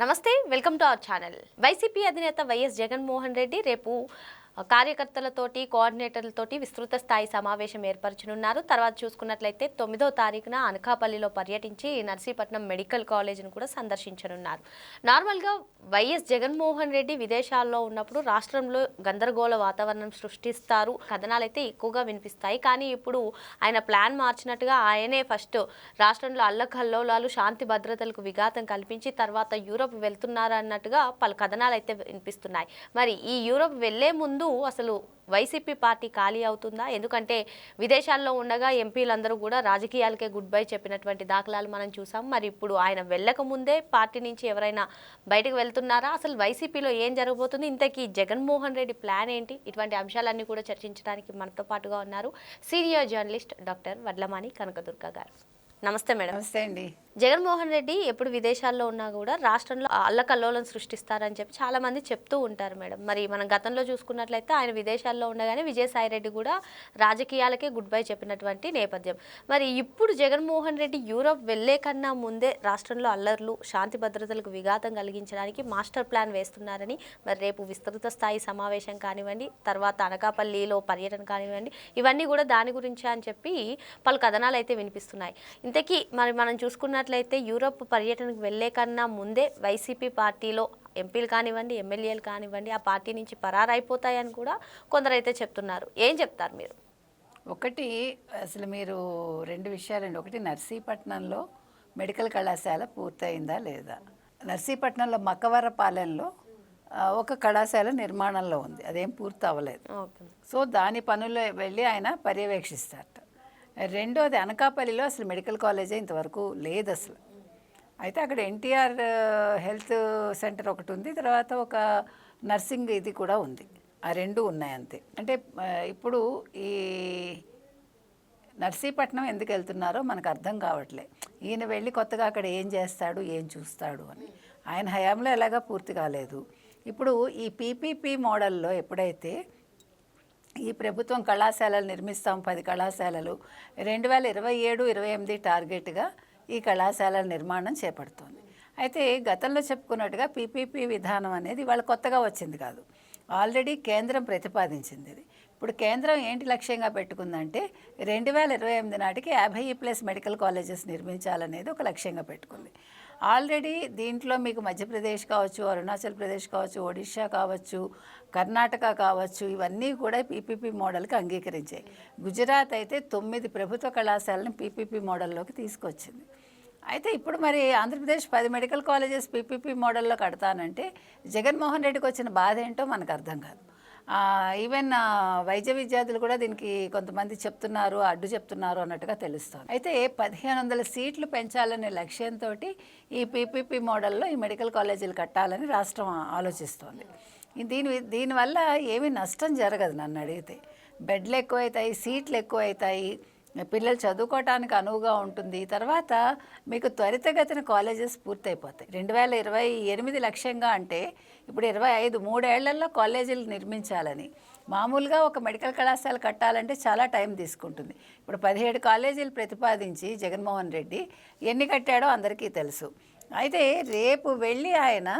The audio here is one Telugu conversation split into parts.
Namaste welcome to our channel. YCP అధినేత వైఎస్ జగన్మోహన్ రెడ్డి రేపు కార్యకర్తలతోటి కోఆర్డినేటర్లతోటి విస్తృత స్థాయి సమావేశం ఏర్పరచనున్నారు. తర్వాత చూసుకున్నట్లయితే తొమ్మిదో తారీఖున అనకాపల్లిలో పర్యటించి నర్సీపట్నం మెడికల్ కాలేజీని కూడా సందర్శించనున్నారు. నార్మల్గా వైఎస్ జగన్మోహన్ రెడ్డి విదేశాల్లో ఉన్నప్పుడు రాష్ట్రంలో గందరగోళ వాతావరణం సృష్టిస్తారు. కథనాలు అయితే ఎక్కువగా వినిపిస్తాయి. కానీ ఇప్పుడు ఆయన ప్లాన్ మార్చినట్టుగా ఆయనే ఫస్ట్ రాష్ట్రంలో అల్లకల్లోలాలు శాంతి భద్రతలకు విఘాతం కల్పించి తర్వాత యూరోప్ వెళ్తున్నారు అన్నట్టుగా పలు కథనాలు అయితే వినిపిస్తున్నాయి. మరి ఈ యూరోప్ వెళ్ళే ముందు అసలు వైసీపీ పార్టీ ఖాళీ అవుతుందా? ఎందుకంటే విదేశాల్లో ఉండగా ఎంపీలందరూ కూడా రాజకీయాలకే గుడ్ బై చెప్పినటువంటి దాఖలాలు మనం చూసాం. మరి ఇప్పుడు ఆయన వెళ్ళక ముందే పార్టీ నుంచి ఎవరైనా బయటకు వెళ్తున్నారా? అసలు వైసీపీలో ఏం జరగబోతుంది? ఇంతకీ జగన్మోహన్ రెడ్డి ప్లాన్ ఏంటి? ఇటువంటి అంశాలన్నీ కూడా చర్చించడానికి మనతో పాటుగా ఉన్నారు senior journalist doctor Vadlamani Kanakadurga గారు. నమస్తే మేడం. నమస్తే అండి. జగన్మోహన్ రెడ్డి ఎప్పుడు విదేశాల్లో ఉన్నా కూడా రాష్ట్రంలో అల్లకల్లోలం సృష్టిస్తారని చెప్పి చాలా మంది చెప్తూ ఉంటారు మేడం. మరి మనం గతంలో చూసుకున్నట్లయితే ఆయన విదేశాల్లో ఉండగానే విజయసాయి రెడ్డి కూడా రాజకీయాలకే గుడ్ బై చెప్పినటువంటి నేపథ్యం. మరి ఇప్పుడు జగన్మోహన్ రెడ్డి యూరోప్ వెళ్ళే కన్నా ముందే రాష్ట్రంలో అల్లర్లు శాంతి భద్రతలకు విఘాతం కలిగించడానికి మాస్టర్ ప్లాన్ వేస్తున్నారని మరి రేపు విస్తృత స్థాయి సమావేశం కానివ్వండి తర్వాత అనకాపల్లిలో పర్యటన కానివ్వండి ఇవన్నీ కూడా దాని గురించే అని చెప్పి పలు కథనాలు అయితే వినిపిస్తున్నాయి. ఇంతకీ మరి మనం చూసుకున్నట్లయితే యూరోప్ పర్యటనకు వెళ్ళే కన్నా ముందే వైసీపీ పార్టీలో ఎంపీలు కానివ్వండి ఎమ్మెల్యేలు కానివ్వండి ఆ పార్టీ నుంచి పరారైపోతాయని కూడా కొందరైతే చెప్తున్నారు. ఏం చెప్తారు మీరు? ఒకటి అసలు మీరు రెండు విషయాలండి. ఒకటి నర్సీపట్నంలో మెడికల్ కళాశాల పూర్తయిందా లేదా? నర్సీపట్నంలో మక్కవరపాలెంలో ఆ, ఒక కళాశాల నిర్మాణంలో ఉంది. అదేం పూర్తి అవ్వలేదు ఓకే. సో దాని పనులు వెళ్ళి ఆయన పర్యవేక్షిస్తారట రెండోది అనకాపల్లిలో అసలు మెడికల్ కాలేజే ఇంతవరకు లేదు అసలు. అయితే అక్కడ ఎన్టీఆర్ హెల్త్ సెంటర్ ఒకటి ఉంది తర్వాత ఒక నర్సింగ్ ఇది కూడా ఉంది. ఆ రెండు ఉన్నాయి అంతే. అంటే ఇప్పుడు ఈ నర్సీపట్నం ఎందుకు వెళ్తున్నారో మనకు అర్థం కావట్లే. ఈయన వెళ్ళి కొత్తగా అక్కడ ఏం చేస్తాడు ఏం చూస్తాడు అని. ఆయన హయాంలో ఎలాగా పూర్తి కాలేదు. ఇప్పుడు ఈ పీపీపీ మోడల్లో ఎప్పుడైతే ఈ ప్రభుత్వం కళాశాలలు నిర్మిస్తాం పది కళాశాలలు. రెండు వేల ఇరవై ఏడు ఇరవై ఎనిమిది టార్గెట్గా ఈ కళాశాలల నిర్మాణం చేపడుతోంది. అయితే గతంలో చెప్పుకున్నట్టుగా పీపీపీ విధానం అనేది వాళ్ళు కొత్తగా వచ్చింది కాదు. ఆల్రెడీ కేంద్రం ప్రతిపాదించింది ఇది. ఇప్పుడు కేంద్రం ఏంటి లక్ష్యంగా పెట్టుకుందంటే రెండు వేల ఇరవై ఎనిమిది నాటికి యాభై ప్లస్ మెడికల్ కాలేజెస్ నిర్మించాలనేది ఒక లక్ష్యంగా పెట్టుకుంది. ఆల్రెడీ దీంట్లో మీకు మధ్యప్రదేశ్ కావచ్చు అరుణాచల్ ప్రదేశ్ కావచ్చు ఒడిషా కావచ్చు కర్ణాటక కావచ్చు ఇవన్నీ కూడా పీపీపీ మోడల్కి అంగీకరించాయి. గుజరాత్ అయితే తొమ్మిది ప్రభుత్వ కళాశాలను పీపీపీ మోడల్లోకి తీసుకొచ్చింది. అయితే ఇప్పుడు మరి ఆంధ్రప్రదేశ్ పది మెడికల్ కాలేజెస్ పీపీపీ మోడల్లో కడతానంటే జగన్మోహన్ రెడ్డికి వచ్చిన బాధ ఏంటో మనకు అర్థం కాదు. ఈవెన్ వైద్య విద్యార్థులు కూడా దీనికి కొంతమంది చెప్తున్నారు అడ్డు చెప్తున్నారు అన్నట్టుగా తెలుస్తుంది. అయితే పదిహేను వందల సీట్లు పెంచాలనే లక్ష్యంతో ఈ పీపీపీ మోడల్లో ఈ మెడికల్ కాలేజీలు కట్టాలని రాష్ట్రం ఆలోచిస్తోంది. దీని దీనివల్ల ఏమీ నష్టం జరగదు నన్ను అడిగితే. బెడ్లు ఎక్కువవుతాయి సీట్లు ఎక్కువవుతాయి పిల్లలు చదువుకోవటానికి అనువుగా ఉంటుంది. తర్వాత మీకు త్వరితగతిన కాలేజెస్ పూర్తయిపోతాయి. రెండు వేల ఇరవై ఎనిమిది లక్ష్యంగా అంటే ఇప్పుడు ఇరవై ఐదు మూడేళ్ళలో కాలేజీలు నిర్మించాలని. మామూలుగా ఒక మెడికల్ కళాశాల కట్టాలంటే చాలా టైం తీసుకుంటుంది. ఇప్పుడు పదిహేడు కాలేజీలు ప్రతిపాదించి జగన్మోహన్ రెడ్డి ఎన్ని కట్టాడో అందరికీ తెలుసు. అయితే రేపు వెళ్ళి ఆయన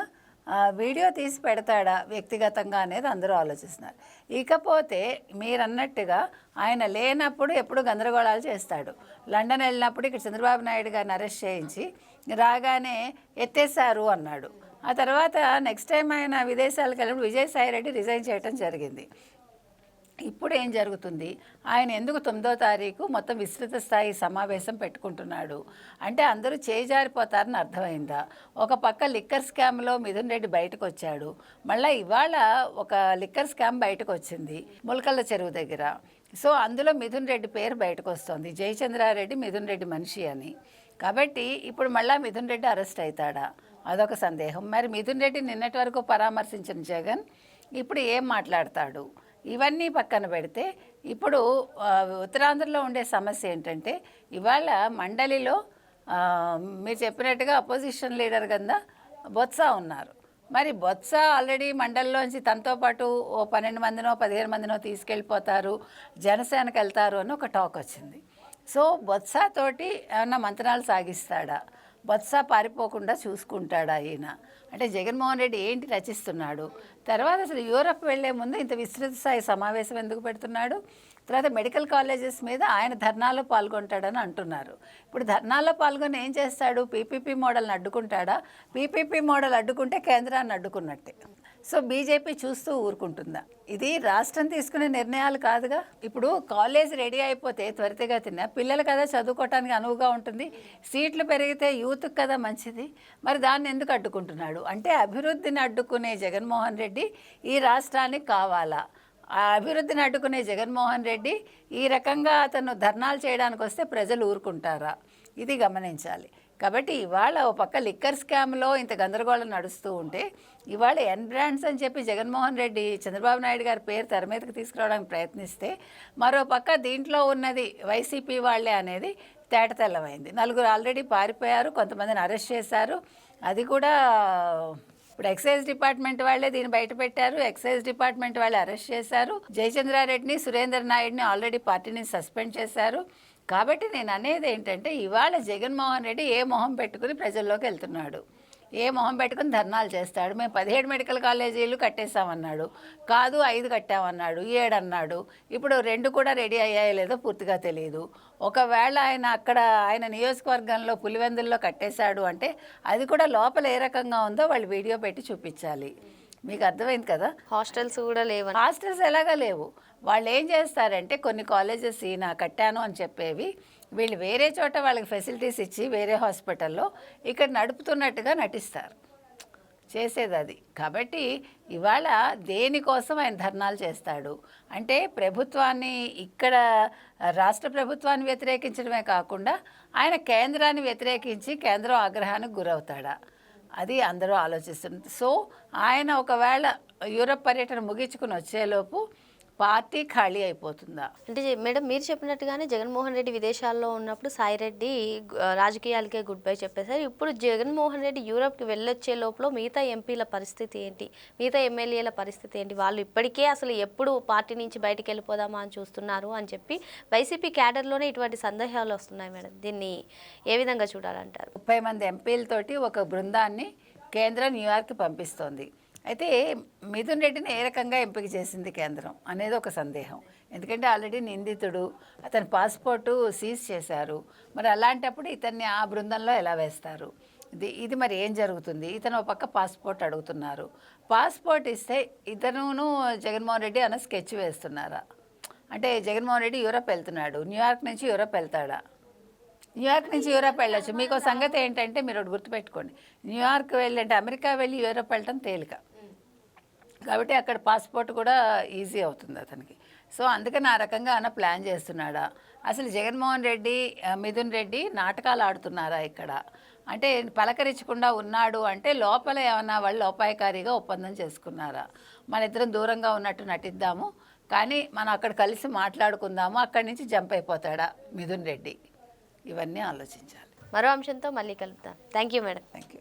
వీడియో తీసి పెడతాడా వ్యక్తిగతంగా అనేది అందరూ ఆలోచిస్తున్నారు. ఇకపోతే మీరు అన్నట్టుగా ఆయన లేనప్పుడు ఎప్పుడు గందరగోళాలు చేస్తాడు. లండన్ వెళ్ళినప్పుడు ఇక్కడ చంద్రబాబు నాయుడు గారిని అరెస్ట్ చేయించి రాగానే ఎత్తేసారు అన్నాడు. ఆ తర్వాత నెక్స్ట్ టైం ఆయన విదేశాలకు వెళ్ళినప్పుడు విజయసాయి రెడ్డి రిజైన్ చేయడం జరిగింది. ఇప్పుడు ఏం జరుగుతుంది? ఆయన ఎందుకు తొమ్మిదో తారీఖు మొత్తం విస్తృత స్థాయి సమావేశం పెట్టుకుంటున్నాడు? అంటే అందరూ చేజారిపోతారని అర్థమైందా? ఒక పక్క లిక్కర్ స్కామ్లో మిథున్ రెడ్డి బయటకు వచ్చాడు మళ్ళీ ఇవాళ ఒక లిక్కర్ స్కామ్ బయటకు వచ్చింది ములకల్ల చెరువు దగ్గర. సో అందులో మిథున్ రెడ్డి పేరు బయటకు వస్తుంది జయచంద్రారెడ్డి మిథున్ రెడ్డి మనిషి అని. కాబట్టి ఇప్పుడు మళ్ళీ మిథున్ రెడ్డి అరెస్ట్ అవుతాడా అదొక సందేహం. మరి మిథున్ రెడ్డి నిన్నటి వరకు పరామర్శించిన జగన్ ఇప్పుడు ఏం మాట్లాడతాడు? ఇవన్నీ పక్కన పెడితే ఇప్పుడు ఉత్తరాంధ్రలో ఉండే సమస్య ఏంటంటే ఇవాళ మండలిలో మీరు చెప్పినట్టుగా అపోజిషన్ లీడర్ కింద బొత్స ఉన్నారు. మరి బొత్స ఆల్రెడీ మండలిలోంచి తనతో పాటు ఓ పన్నెండు మందినో పదిహేను మందినో తీసుకెళ్ళిపోతారు జనసేనకు వెళ్తారు అని ఒక టాక్ వచ్చింది. సో బొత్స తోటి ఏమన్నా మంత్రాలు సాగిస్తాడా? బొత్స పారిపోకుండా చూసుకుంటాడా ఆయన. అంటే జగన్మోహన్ రెడ్డి ఏంటి రచిస్తున్నాడు? తర్వాత అసలు యూరప్ వెళ్ళే ముందు ఇంత విస్తృత స్థాయి సమావేశం ఎందుకు పెడుతున్నాడు? తర్వాత మెడికల్ కాలేజెస్ మీద ఆయన ధర్నాలో పాల్గొంటాడని అంటున్నారు. ఇప్పుడు ధర్నాలో పాల్గొని ఏం చేస్తాడు? పీపీపీ మోడల్ని అడ్డుకుంటాడా? పీపీపీ మోడల్ అడ్డుకుంటే కేంద్రాన్ని అడ్డుకున్నట్టే. సో బీజేపీ చూస్తూ ఊరుకుంటుందా? ఇది రాష్ట్రం తీసుకునే నిర్ణయాలు కాదుగా? ఇప్పుడు కాలేజ్ రెడీ అయిపోతే త్వరితగతిన పిల్లలు కదా చదువుకోవటానికి అనువుగా ఉంటుంది సీట్లు పెరిగితే యూత్కి కదా మంచిది మరి దాన్ని ఎందుకు అడ్డుకుంటున్నాడు? అంటే అభివృద్ధిని అడ్డుకునే జగన్మోహన్ రెడ్డి ఈ రాష్ట్రానికి కావాలా? ఆ అభివృద్ధిని అడ్డుకునే జగన్మోహన్ రెడ్డి ఈ రకంగా అతను ధర్నాలు చేయడానికి వస్తే ప్రజలు ఊరుకుంటారా? ఇది గమనించాలి. కాబట్టి ఇవాళ ఒక పక్క లిక్కర్ స్కామ్లో ఇంత గందరగోళం నడుస్తూ ఉంటే ఇవాళ ఎన్ బ్రాండ్స్ అని చెప్పి జగన్మోహన్ రెడ్డి చంద్రబాబు నాయుడు గారి పేరు తెర మీదకి తీసుకురావడానికి ప్రయత్నిస్తే మరో పక్క దీంట్లో ఉన్నది వైసీపీ వాళ్ళే అనేది తేటతెల్లమైంది నలుగురు ఆల్రెడీ పారిపోయారు కొంతమందిని అరెస్ట్ చేశారు. అది కూడా ఇప్పుడు ఎక్సైజ్ డిపార్ట్మెంట్ వాళ్ళే దీన్ని బయట పెట్టారు. ఎక్సైజ్ డిపార్ట్మెంట్ వాళ్ళు అరెస్ట్ చేశారు. జయచంద్రారెడ్డిని సురేందర్ నాయుడిని ఆల్రెడీ పార్టీని సస్పెండ్ చేశారు. కాబట్టి నేను అనేది ఏంటంటే ఇవాళ జగన్మోహన్ రెడ్డి ఏ మొహం పెట్టుకుని ప్రజల్లోకి వెళ్తున్నాడు? ఏ మొహం పెట్టుకుని ధర్నాలు చేస్తాడు? మేము పదిహేడు మెడికల్ కాలేజీలు కట్టేసామన్నాడు కాదు ఐదు కట్టామన్నాడు. ఏడు అన్నాడు ఇప్పుడు రెండు కూడా రెడీ అయ్యాయో లేదో పూర్తిగా తెలియదు ఒకవేళ ఆయన అక్కడ ఆయన నియోజకవర్గంలో పులివెందుల్లో కట్టేశాడు అంటే అది కూడా లోపల ఏ రకంగా ఉందో వాళ్ళు వీడియో పెట్టి చూపించాలి. మీకు అర్థమైంది కదా? హాస్టల్స్ కూడా లేవని. హాస్టల్స్ ఎలాగా లేవు? వాళ్ళు ఏం చేస్తారంటే కొన్ని కాలేజెస్ ఈయన కట్టాను అని చెప్పేవి వీళ్ళు వేరే చోట వాళ్ళకి ఫెసిలిటీస్ ఇచ్చి వేరే హాస్పిటల్లో ఇక్కడ నడుపుతున్నట్టుగా నటిస్తారు. చేసేది అది. కాబట్టి ఇవాళ దేనికోసం ఆయన ధర్నాలు చేస్తాడు? అంటే ప్రభుత్వాన్ని ఇక్కడ రాష్ట్ర ప్రభుత్వాన్ని వ్యతిరేకించడమే కాకుండా ఆయన కేంద్రాన్ని వ్యతిరేకించి కేంద్రం ఆగ్రహానికి గురవుతాడా? అది అందరూ ఆలోచిస్తుంది సో ఆయన ఒకవేళ యూరప్ పర్యటన ముగించుకుని వచ్చేలోపు పార్టీ ఖాళీ అయిపోతుందా? అంటే మేడం మీరు చెప్పినట్టుగానే జగన్మోహన్ రెడ్డి విదేశాల్లో ఉన్నప్పుడు సాయిరెడ్డి రాజకీయాలకే గుడ్ బై చెప్పేశారు. ఇప్పుడు జగన్మోహన్ రెడ్డి యూరప్కి వెళ్ళొచ్చే లోపల మిగతా ఎంపీల పరిస్థితి ఏంటి? మిగతా ఎమ్మెల్యేల పరిస్థితి ఏంటి? వాళ్ళు ఇప్పటికే అసలు ఎప్పుడు పార్టీ నుంచి బయటికి వెళ్ళిపోదామా అని చూస్తున్నారు అని చెప్పి వైసీపీ క్యాడర్లోనే ఇటువంటి సందేహాలు వస్తున్నాయి మేడం. దీన్ని ఏ విధంగా చూడాలంటారు? ముప్పై మంది ఎంపీలతోటి ఒక బృందాన్ని కేంద్రం న్యూయార్క్ పంపిస్తోంది. అయితే మిథున్ రెడ్డిని ఏ రకంగా ఎంపిక చేసింది కేంద్రం అనేది ఒక సందేహం. ఎందుకంటే ఆల్రెడీ నిందితుడు అతని పాస్పోర్టు సీజ్ చేశారు. మరి అలాంటప్పుడు ఇతన్ని ఆ బృందంలో ఎలా వేస్తారు? ఇది ఇది మరి ఏం జరుగుతుంది? ఇతను ఒక పక్క పాస్పోర్ట్ అడుగుతున్నారు. పాస్పోర్ట్ ఇస్తే ఇతను జగన్మోహన్ రెడ్డి అన్న స్కెచ్ వేస్తున్నారా? అంటే జగన్మోహన్ రెడ్డి యూరప్ వెళ్తున్నాడు. న్యూయార్క్ నుంచి యూరప్ వెళ్తాడా? న్యూయార్క్ నుంచి యూరప్ వెళ్ళొచ్చు. మీకు ఒక సంగతి ఏంటంటే మీరు ఒకటి గుర్తుపెట్టుకోండి. న్యూయార్క్ వెళ్ళంటే అమెరికా వెళ్ళి యూరప్ వెళ్ళటం తేలిక. కాబట్టి అక్కడ పాస్పోర్ట్ కూడా ఈజీ అవుతుంది అతనికి. సో అందుకని ఆ రకంగా అన్న ప్లాన్ చేస్తున్నాడా. అసలు జగన్మోహన్ రెడ్డి మిథున్ రెడ్డి నాటకాలు ఆడుతున్నారా ఇక్కడ? అంటే పలకరించకుండా ఉన్నాడు అంటే లోపల ఏమన్నా వాళ్ళు లోపాయకారిగా ఒప్పందం చేసుకున్నారా? మన ఇద్దరం దూరంగా ఉన్నట్టు నటిద్దాము కానీ మనం అక్కడ కలిసి మాట్లాడుకుందాము అక్కడి నుంచి జంప్ అయిపోతాడా మిథున్ రెడ్డి? ఇవన్నీ ఆలోచించాలి. మరో అంశంతో మళ్ళీ కలుద్దాం. Thank you madam thank you